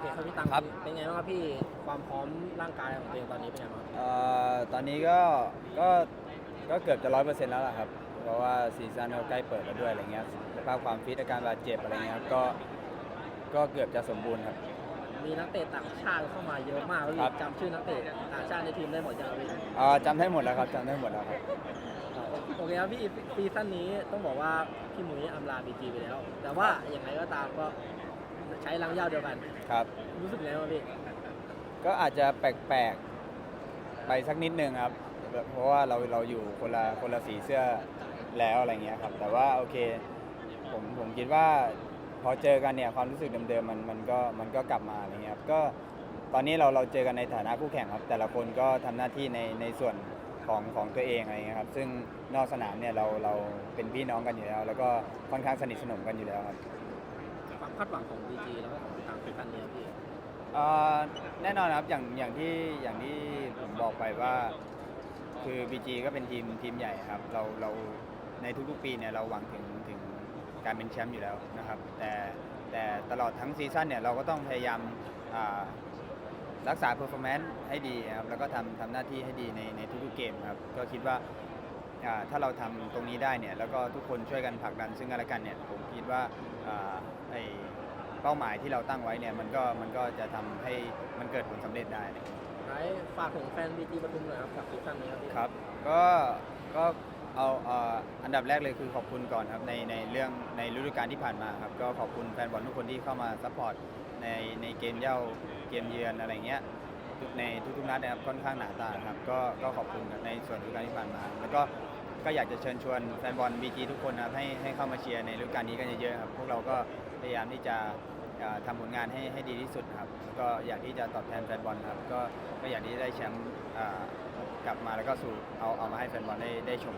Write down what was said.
เคครับพี่ตังครับ เป็นไงบ้างครับพี่ความพร้อมร่างกายของตัวเองตอนนี้เป็นไงบ้างเอ่อตอนนี้ก็ ก็ ก็เกือบจะร้อยเปอร์เซ็นต์แล้วล่ะครับ เพราะว่าซีซั่นก็ใกล้เปิดแล้วด้วยอะไรเงี้ยสภาพความฟิตอาการบาดเจ็บอะไรเงี้ยครับ ก็ ก็เกือบจะสมบูรณ์ครับ มีนักเตะต่างชาติเข้ามาเยอะมากแล้วครับ จำชื่อนักเตะต่างชาติในทีมได้หมดยังครับพี่ เอ่อจำได้หมดแล้วครับจำได้หมดแล้วครับ โอเคครับพี่ซีซั่นนี้ต้องบอกว่าพี่หมุ้ยอำลาบีจีไปแล้ว แต่ว่าอย่างไรก็ตามก็ ใช้รังเหย้าเดียวกัน ครับ รู้สึกไงบ้างพี่ก็อาจจะแปลกๆ ไปสักนิดนึงครับแบบเพราะว่าเราเราอยู่คนละคนละสีเสื้อแล้วอะไรเงี้ยครับ แต่ว่าโอเค ผมผมคิดว่าพอเจอกันเนี่ยความรู้สึกเดิมๆมันมันก็มันก็กลับมาอะไรเงี้ยครับก็ตอนนี้เราเราเจอกันในฐานะคู่แข่งครับ แต่ละคนก็ทำหน้าที่ในในส่วนของของตัวเองอะไรเงี้ยครับ ซึ่งนอกสนามเนี่ยเราเราเป็นพี่น้องกันอยู่แล้ว แล้วก็ค่อนข้างสนิทสนมกันอยู่แล้วครับความคาดหวังของบีจีแล้วก็ของทางซีซั่นนี้ครับพี่เอ่อแน่นอนครับอย่างอย่างที่อย่างที่ผมบอกไปว่า คือ BG ก็เป็นทีมทีมใหญ่ครับ เราเราในทุกๆปีเนี่ยเราหวังถึงถึงการเป็นแชมป์อยู่แล้วนะครับ แต่แต่ตลอดทั้งซีซั่นเนี่ยเราก็ต้องพยายามอ่ารักษาเพอร์ฟอร์แมนซ์ให้ดีครับแล้วก็ทำทำหน้าที่ให้ดีในในทุกๆเกมครับ ก็คิดว่า ถ้าเราทำตรงนี้ได้เนี่ยแล้วก็ทุกคนช่วยกันผลักดันซึ่งกันและกันเนี่ยผมคิดว่าอ่าไอเป้าหมายที่เราตั้งไว้เนี่ยมันก็มันก็จะทำให้มันเกิดผลสำเร็จได้ท้ายฝากถึงแฟนบีจีปทุมหน่อยครับกับซีซั่นนี้ครับพี่ครับ ก็ก็เอาเอ่ออันดับแรกเลยคือขอบคุณก่อนครับในในเรื่องในฤดูกาลที่ผ่านมาครับก็ขอบคุณแฟนบอลทุกคนที่เข้ามาซัพพอร์ตในในเกมเย่าเกมเยือนอะไรเงี้ย ในทุกๆนัดนะครับค่อนข้างหนาตาครับก็ก็ขอบคุณในส่วนฤดูกาลที่ผ่านมา แล้วก็ก็อยากจะเชิญชวนแฟนบอลบีจีทุกคนนะครับให้ให้เข้ามาเชียร์ในฤดูกาลนี้กันเยอะๆครับพวกเราก็พยายามที่จะเอ่อทำผลงานให้ให้ดีที่สุดครับก็อยากที่จะตอบแทนแฟนบอลครับก็ก็อยากที่จะได้แชมป์อ่ากลับมาแล้วก็สู่เอาเอามาให้แฟนบอลได้ได้ชม